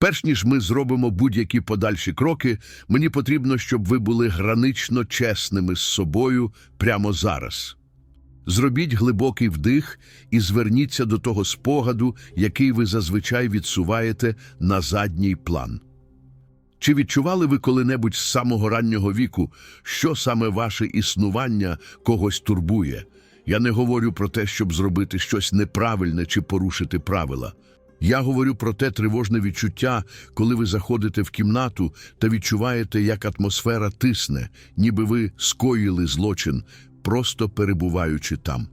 Перш ніж ми зробимо будь-які подальші кроки, мені потрібно, щоб ви були гранично чесними з собою прямо зараз. Зробіть глибокий вдих і зверніться до того спогаду, який ви зазвичай відсуваєте на задній план. Чи відчували ви коли-небудь з самого раннього віку, що саме ваше існування когось турбує? Я не говорю про те, щоб зробити щось неправильне чи порушити правила. Я говорю про те тривожне відчуття, коли ви заходите в кімнату та відчуваєте, як атмосфера тисне, ніби ви скоїли злочин, просто перебуваючи там.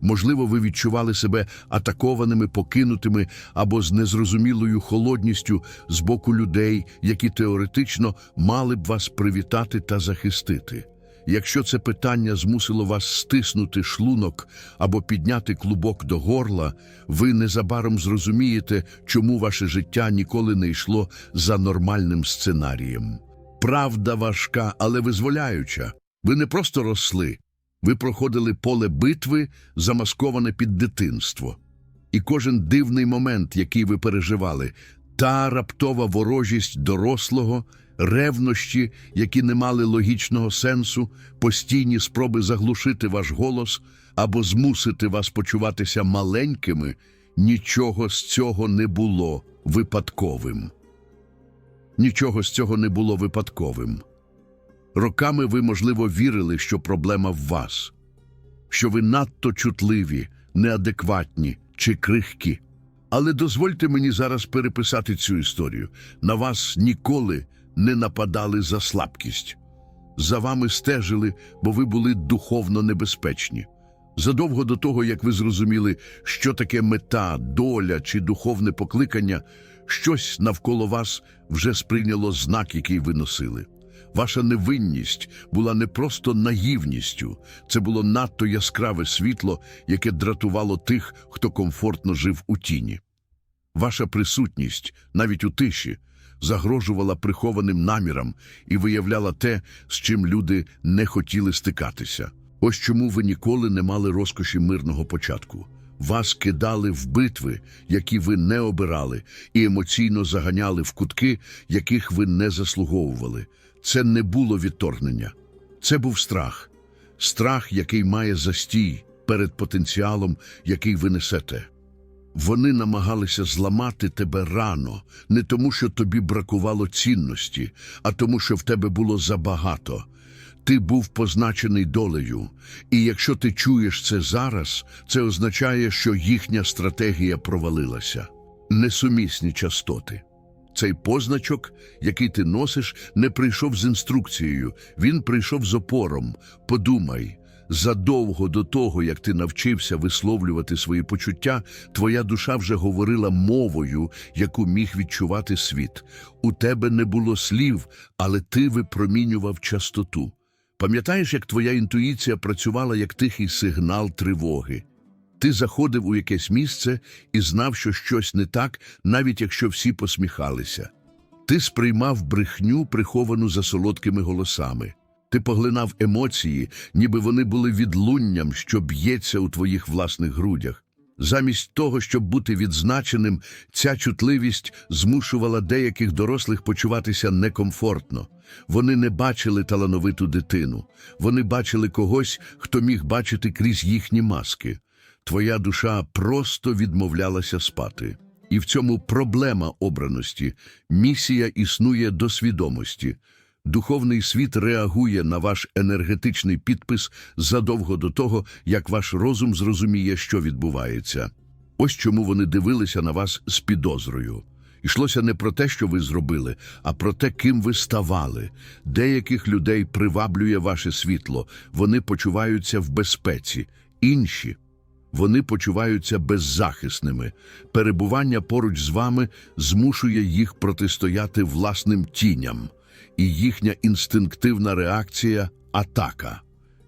Можливо, ви відчували себе атакованими, покинутими або з незрозумілою холодністю з боку людей, які теоретично мали б вас привітати та захистити. Якщо це питання змусило вас стиснути шлунок або підняти клубок до горла, ви незабаром зрозумієте, чому ваше життя ніколи не йшло за нормальним сценарієм. Правда важка, але визволяюча. Ви не просто росли, ви проходили поле битви, замасковане під дитинство. І кожен дивний момент, який ви переживали, та раптова ворожість дорослого, ревнощі, які не мали логічного сенсу, постійні спроби заглушити ваш голос або змусити вас почуватися маленькими, нічого з цього не було випадковим. Нічого з цього не було випадковим. Роками ви, можливо, вірили, що проблема в вас, що ви надто чутливі, неадекватні чи крихкі. Але дозвольте мені зараз переписати цю історію. На вас ніколи не нападали за слабкість. За вами стежили, бо ви були духовно небезпечні. Задовго до того, як ви зрозуміли, що таке мета, доля чи духовне покликання, щось навколо вас вже сприйняло знак, який ви носили. Ваша невинність була не просто наївністю, це було надто яскраве світло, яке дратувало тих, хто комфортно жив у тіні. Ваша присутність, навіть у тиші, загрожувала прихованим намірам і виявляла те, з чим люди не хотіли стикатися. Ось чому ви ніколи не мали розкоші мирного початку. Вас кидали в битви, які ви не обирали, і емоційно заганяли в кутки, яких ви не заслуговували. Це не було відторгнення. Це був страх. Страх, який має застій перед потенціалом, який ви несете. Вони намагалися зламати тебе рано, не тому, що тобі бракувало цінності, а тому, що в тебе було забагато. Ти був позначений долею, і якщо ти чуєш це зараз, це означає, що їхня стратегія провалилася. Несумісні частоти. Цей позначок, який ти носиш, не прийшов з інструкцією, він прийшов з опором. Подумай, задовго до того, як ти навчився висловлювати свої почуття, твоя душа вже говорила мовою, яку міг відчувати світ. У тебе не було слів, але ти випромінював частоту. Пам'ятаєш, як твоя інтуїція працювала як тихий сигнал тривоги? Ти заходив у якесь місце і знав, що щось не так, навіть якщо всі посміхалися. Ти сприймав брехню, приховану за солодкими голосами. Ти поглинав емоції, ніби вони були відлунням, що б'ється у твоїх власних грудях. Замість того, щоб бути відзначеним, ця чутливість змушувала деяких дорослих почуватися некомфортно. Вони не бачили талановиту дитину, вони бачили когось, хто міг бачити крізь їхні маски. Твоя душа просто відмовлялася спати. І в цьому проблема обраності. Місія існує до свідомості. Духовний світ реагує на ваш енергетичний підпис задовго до того, як ваш розум зрозуміє, що відбувається. Ось чому вони дивилися на вас з підозрою. Йшлося не про те, що ви зробили, а про те, ким ви ставали. Деяких людей приваблює ваше світло, вони почуваються в безпеці, інші вони почуваються беззахисними. Перебування поруч з вами змушує їх протистояти власним тіням, і їхня інстинктивна реакція атака.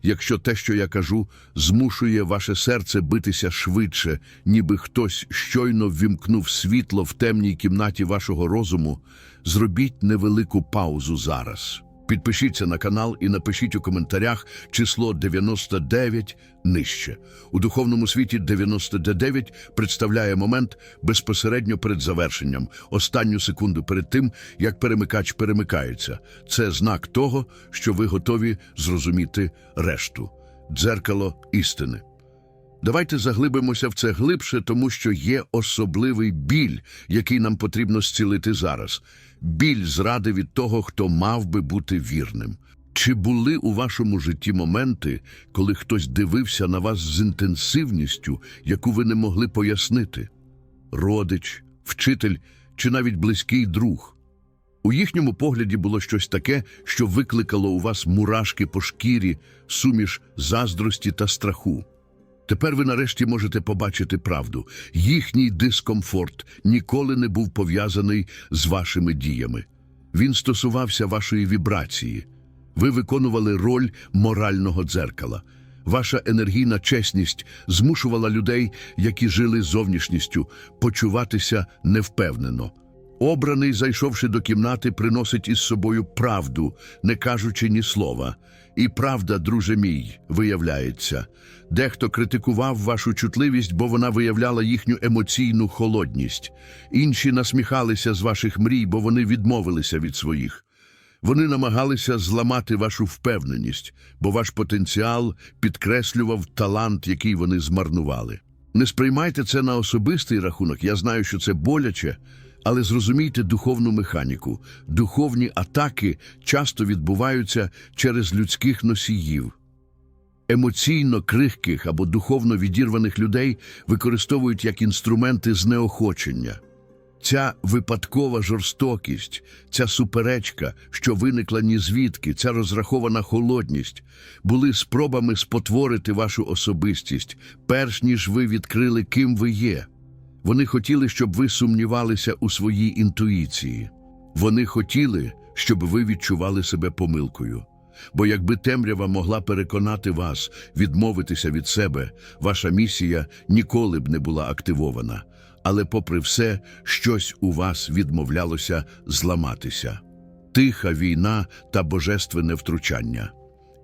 Якщо те, що я кажу, змушує ваше серце битися швидше, ніби хтось щойно ввімкнув світло в темній кімнаті вашого розуму, зробіть невелику паузу зараз. Підпишіться на канал і напишіть у коментарях число 99 нижче. У духовному світі 99 представляє момент безпосередньо перед завершенням, останню секунду перед тим, як перемикач перемикається. Це знак того, що ви готові зрозуміти решту. Дзеркало істини. Давайте заглибимося в це глибше, тому що є особливий біль, який нам потрібно зцілити зараз. Біль зради від того, хто мав би бути вірним. Чи були у вашому житті моменти, коли хтось дивився на вас з інтенсивністю, яку ви не могли пояснити? Родич, вчитель чи навіть близький друг? У їхньому погляді було щось таке, що викликало у вас мурашки по шкірі, суміш заздрості та страху. Тепер ви нарешті можете побачити правду. Їхній дискомфорт ніколи не був пов'язаний з вашими діями. Він стосувався вашої вібрації. Ви виконували роль морального дзеркала. Ваша енергійна чесність змушувала людей, які жили зовнішністю, почуватися невпевнено. Обраний, зайшовши до кімнати, приносить із собою правду, не кажучи ні слова. І правда, друже мій, виявляється. Дехто критикував вашу чутливість, бо вона виявляла їхню емоційну холодність. Інші насміхалися з ваших мрій, бо вони відмовилися від своїх. Вони намагалися зламати вашу впевненість, бо ваш потенціал підкреслював талант, який вони змарнували. Не сприймайте це на особистий рахунок. Я знаю, що це боляче, але зрозумійте духовну механіку. Духовні атаки часто відбуваються через людських носіїв. Емоційно крихких або духовно відірваних людей використовують як інструменти знеохочення. Ця випадкова жорстокість, ця суперечка, що виникла ні звідки, ця розрахована холодність, були спробами спотворити вашу особистість, перш ніж ви відкрили, ким ви є. Вони хотіли, щоб ви сумнівалися у своїй інтуїції. Вони хотіли, щоб ви відчували себе помилкою. Бо якби темрява могла переконати вас відмовитися від себе, ваша місія ніколи б не була активована. Але, попри все, щось у вас відмовлялося зламатися. Тиха війна та божественне втручання.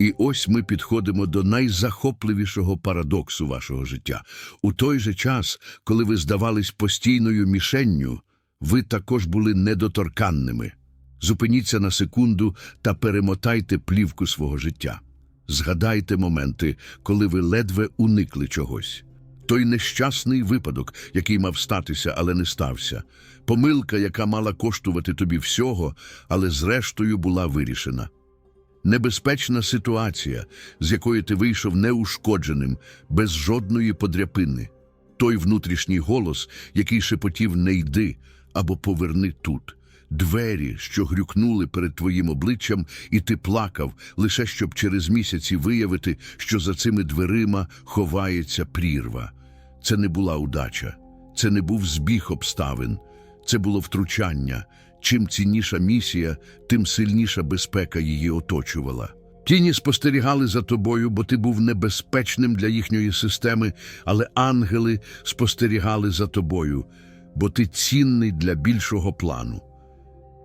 І ось ми підходимо до найзахопливішого парадоксу вашого життя. У той же час, коли ви здавались постійною мішенню, ви також були недоторканними. Зупиніться на секунду та перемотайте плівку свого життя. Згадайте моменти, коли ви ледве уникли чогось. Той нещасний випадок, який мав статися, але не стався. Помилка, яка мала коштувати тобі всього, але зрештою була вирішена. Небезпечна ситуація, з якої ти вийшов неушкодженим, без жодної подряпини. Той внутрішній голос, який шепотів «не йди» або «поверни тут». Двері, що грюкнули перед твоїм обличчям, і ти плакав, лише щоб через місяці виявити, що за цими дверима ховається прірва. Це не була удача, це не був збіг обставин, це було втручання. Чим цінніша місія, тим сильніша безпека її оточувала. Тіні спостерігали за тобою, бо ти був небезпечним для їхньої системи, але ангели спостерігали за тобою, бо ти цінний для більшого плану.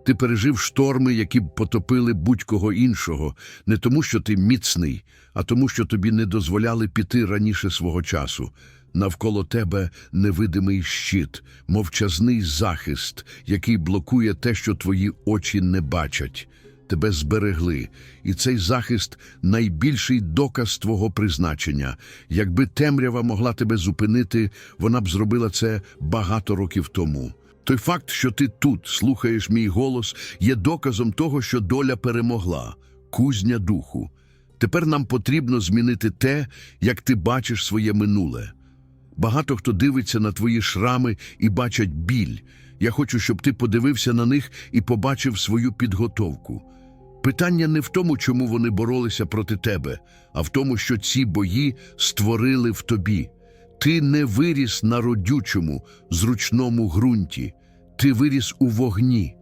Ти пережив шторми, які б потопили будь-кого іншого, не тому, що ти міцний, а тому, що тобі не дозволяли піти раніше свого часу. Навколо тебе невидимий щит, мовчазний захист, який блокує те, що твої очі не бачать. Тебе зберегли, і цей захист найбільший доказ твого призначення. Якби темрява могла тебе зупинити, вона б зробила це багато років тому. Той факт, що ти тут слухаєш мій голос, є доказом того, що доля перемогла, кузня духу. Тепер нам потрібно змінити те, як ти бачиш своє минуле. Багато хто дивиться на твої шрами і бачать біль. Я хочу, щоб ти подивився на них і побачив свою підготовку. Питання не в тому, чому вони боролися проти тебе, а в тому, що ці бої створили в тобі. Ти не виріс на родючому, зручному ґрунті, ти виріс у вогні,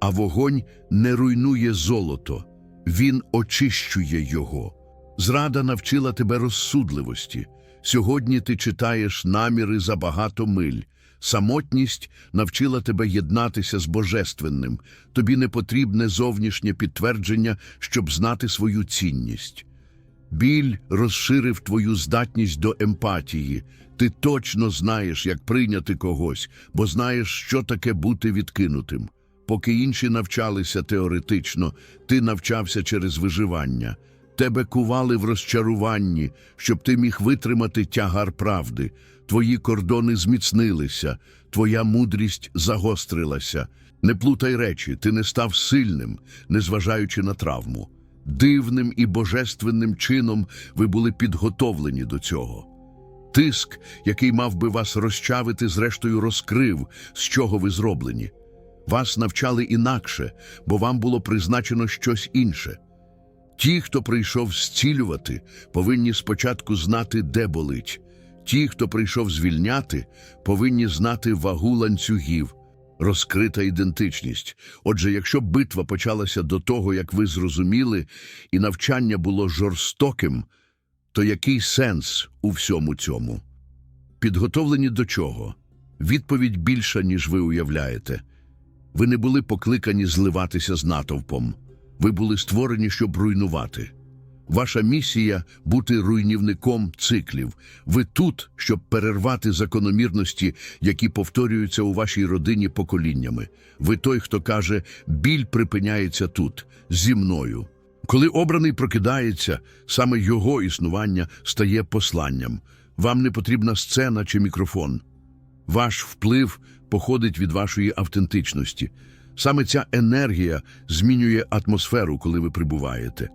а вогонь не руйнує золото, він очищує його. Зрада навчила тебе розсудливості. Сьогодні ти читаєш наміри за багато миль. Самотність навчила тебе єднатися з Божественним. Тобі не потрібне зовнішнє підтвердження, щоб знати свою цінність. Біль розширив твою здатність до емпатії. Ти точно знаєш, як прийняти когось, бо знаєш, що таке бути відкинутим. Поки інші навчалися теоретично, ти навчався через виживання. Тебе кували в розчаруванні, щоб ти міг витримати тягар правди. Твої кордони зміцнилися, твоя мудрість загострилася. Не плутай речі, ти не став сильним, незважаючи на травму. Дивним і божественним чином ви були підготовлені до цього. Тиск, який мав би вас розчавити, зрештою розкрив, з чого ви зроблені. Вас навчали інакше, бо вам було призначено щось інше. Ті, хто прийшов зцілювати, повинні спочатку знати, де болить. Ті, хто прийшов звільняти, повинні знати вагу ланцюгів, розкрита ідентичність. Отже, якщо битва почалася до того, як ви зрозуміли, і навчання було жорстоким, то який сенс у всьому цьому? Підготовлені до чого? Відповідь більша, ніж ви уявляєте. Ви не були покликані зливатися з натовпом. Ви були створені, щоб руйнувати. Ваша місія бути руйнівником циклів. Ви тут, щоб перервати закономірності, які повторюються у вашій родині поколіннями. Ви той, хто каже, біль припиняється тут, зі мною. Коли обраний прокидається, саме його існування стає посланням. Вам не потрібна сцена чи мікрофон. Ваш вплив походить від вашої автентичності. Саме ця енергія змінює атмосферу, коли ви прибуваєте.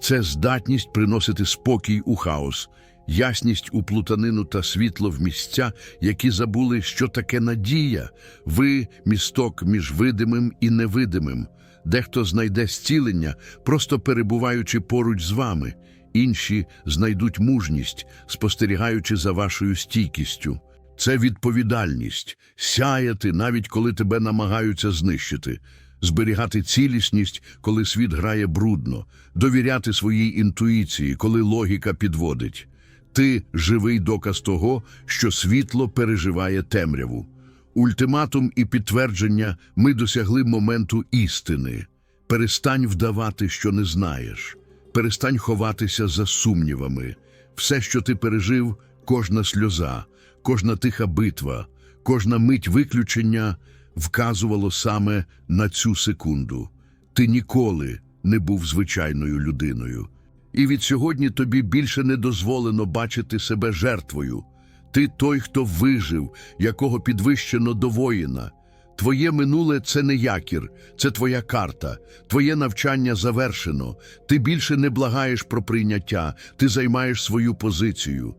Це здатність приносити спокій у хаос, ясність у плутанину та світло в місця, які забули, що таке надія. Ви місток між видимим і невидимим. Дехто знайде зцілення, просто перебуваючи поруч з вами. Інші знайдуть мужність, спостерігаючи за вашою стійкістю. Це відповідальність сяяти, навіть коли тебе намагаються знищити, зберігати цілісність, коли світ грає брудно, довіряти своїй інтуїції, коли логіка підводить. Ти живий доказ того, що світло переживає темряву. Ультиматум і підтвердження ми досягли моменту істини. Перестань вдавати, що не знаєш. Перестань ховатися за сумнівами. Все, що ти пережив, кожна сльоза, кожна тиха битва, кожна мить виключення вказувало саме на цю секунду. Ти ніколи не був звичайною людиною. І від сьогодні тобі більше не дозволено бачити себе жертвою. Ти той, хто вижив, якого підвищено до воїна. Твоє минуле це не якір, це твоя карта. Твоє навчання завершено. Ти більше не благаєш про прийняття, ти займаєш свою позицію.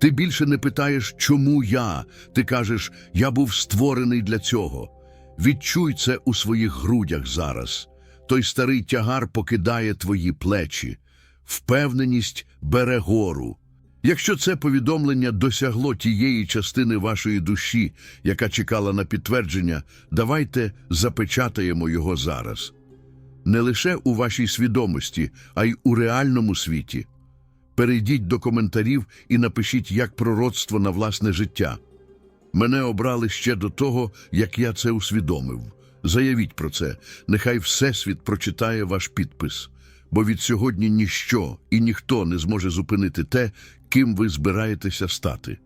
Ти більше не питаєш, чому я. Ти кажеш, я був створений для цього. Відчуй це у своїх грудях зараз. Той старий тягар покидає твої плечі. Впевненість бере гору. Якщо це повідомлення досягло тієї частини вашої душі, яка чекала на підтвердження, давайте запечатаємо його зараз. Не лише у вашій свідомості, а й у реальному світі. Перейдіть до коментарів і напишіть як пророцтво на власне життя. Мене обрали ще до того, як я це усвідомив. Заявіть про це, нехай Всесвіт прочитає ваш підпис, бо від сьогодні ніщо і ніхто не зможе зупинити те, ким ви збираєтеся стати.